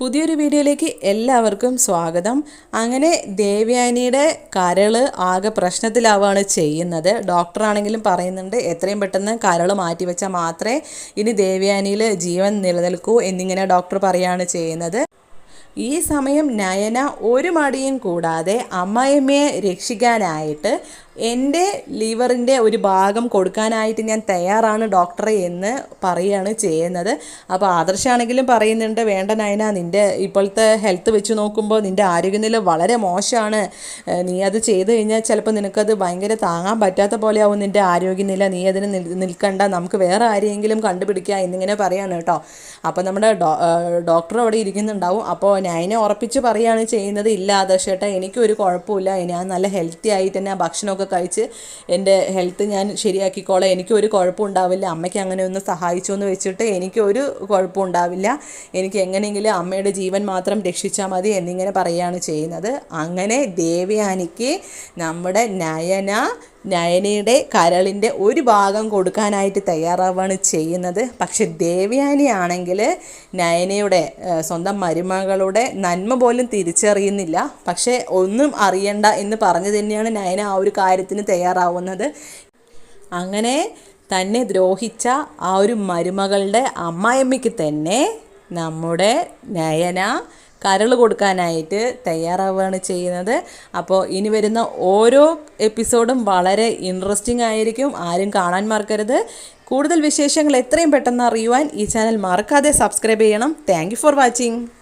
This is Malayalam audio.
പുതിയൊരു വീഡിയോയിലേക്ക് എല്ലാവർക്കും സ്വാഗതം. അങ്ങനെ ദേവ്യാനിയുടെ കരൾ ആകെ പ്രശ്നത്തിലാവുകയാണ് ചെയ്യുന്നത്. ഡോക്ടറാണെങ്കിലും പറയുന്നുണ്ട് എത്രയും പെട്ടെന്ന് കരൾ മാറ്റിവെച്ചാൽ മാത്രമേ ഇനി ദേവ്യാനിയിൽ ജീവൻ നിലനിൽക്കൂ എന്നിങ്ങനെ ഡോക്ടർ പറയുകയാണ് ചെയ്യുന്നത്. ഈ സമയം നയന ഒരു മടിയും കൂടാതെ അമ്മായിയമ്മയെ രക്ഷിക്കാനായിട്ട് എന്റെ ലിവറിന്റെ ഒരു ഭാഗം കൊടുക്കാനായിട്ട് ഞാൻ തയ്യാറാണ് ഡോക്ടറെ എന്ന് പറയുകയാണ് ചെയ്യുന്നത്. അപ്പോൾ ആദർശാണെങ്കിലും പറയുന്നുണ്ട് വേണ്ട നയന നിന്റെ ഇപ്പോഴത്തെ ഹെൽത്ത് വെച്ച് നോക്കുമ്പോൾ നിന്റെ ആരോഗ്യനില വളരെ മോശമാണ്. നീ അത് ചെയ്ത് കഴിഞ്ഞാൽ ചിലപ്പോൾ നിനക്കത് ഭയങ്കര താങ്ങാൻ പറ്റാത്ത പോലെയാവും നിന്റെ ആരോഗ്യനില. നീ അതിന് നിൽക്കണ്ട. നമുക്ക് വേറെ ആരെയെങ്കിലും കണ്ടുപിടിക്കുക എന്നിങ്ങനെ പറയാണ് കേട്ടോ. അപ്പോൾ നമ്മുടെ ഡോക്ടർ അവിടെ ഇരിക്കുന്നുണ്ടാവും. അപ്പോൾ നയനെ ഉറപ്പിച്ച് പറയുകയാണ് ചെയ്യുന്നത് ഇല്ല ആദർശേട്ടാ എനിക്കൊരു കുഴപ്പമില്ല. ഞാൻ നല്ല ഹെൽത്തി ആയിട്ട് തന്നെ ഭക്ഷണമൊക്കെ കഴിച്ച് എന്റെ ഹെൽത്ത് ഞാൻ ശരിയാക്കിക്കോളാം. എനിക്കൊരു കുഴപ്പം ഉണ്ടാവില്ല. അമ്മയ്ക്ക് അങ്ങനെ ഒന്ന് സഹായിച്ചു എന്ന് വെച്ചിട്ട് എനിക്കൊരു കുഴപ്പം ഉണ്ടാവില്ല. എനിക്ക് എങ്ങനെയെങ്കിലും അമ്മയുടെ ജീവൻ മാത്രം രക്ഷിച്ചാൽ മതി എന്നിങ്ങനെ പറയുകയാണ് ചെയ്യുന്നത്. അങ്ങനെ ദേവയാനിക്ക് നമ്മുടെ നയന നയനയുടെ കരളിന്റെ ഒരു ഭാഗം കൊടുക്കാനായിട്ട് തയ്യാറാവുകയാണ് ചെയ്യുന്നത്. പക്ഷെ ദേവയാനി ആണെങ്കിൽ നയനയുടെ സ്വന്തം മരുമകളുടെ നന്മ പോലും തിരിച്ചറിയുന്നില്ല. പക്ഷേ ഒന്നും അറിയണ്ട എന്ന് പറഞ്ഞു തന്നെയാണ് നയന ആ ഒരു കാര്യത്തിന് തയ്യാറാവുന്നത്. അങ്ങനെ തന്നെ ദ്രോഹിച്ച ആ ഒരു മരുമകളുടെ അമ്മായിമ്മയ്ക്ക് തന്നെ നമ്മുടെ നയന കരൾ കൊടുക്കാനായിട്ട് തയ്യാറാവുകയാണ് ചെയ്യുന്നത്. അപ്പോൾ ഇനി വരുന്ന ഓരോ എപ്പിസോഡും വളരെ ഇൻട്രസ്റ്റിംഗ് ആയിരിക്കും. ആരും കാണാൻ മറക്കരുത്. കൂടുതൽ വിശേഷങ്ങൾ എത്രയും പെട്ടെന്ന് അറിയുവാൻ ഈ ചാനൽ മറക്കാതെ സബ്സ്ക്രൈബ് ചെയ്യണം. Thank for watching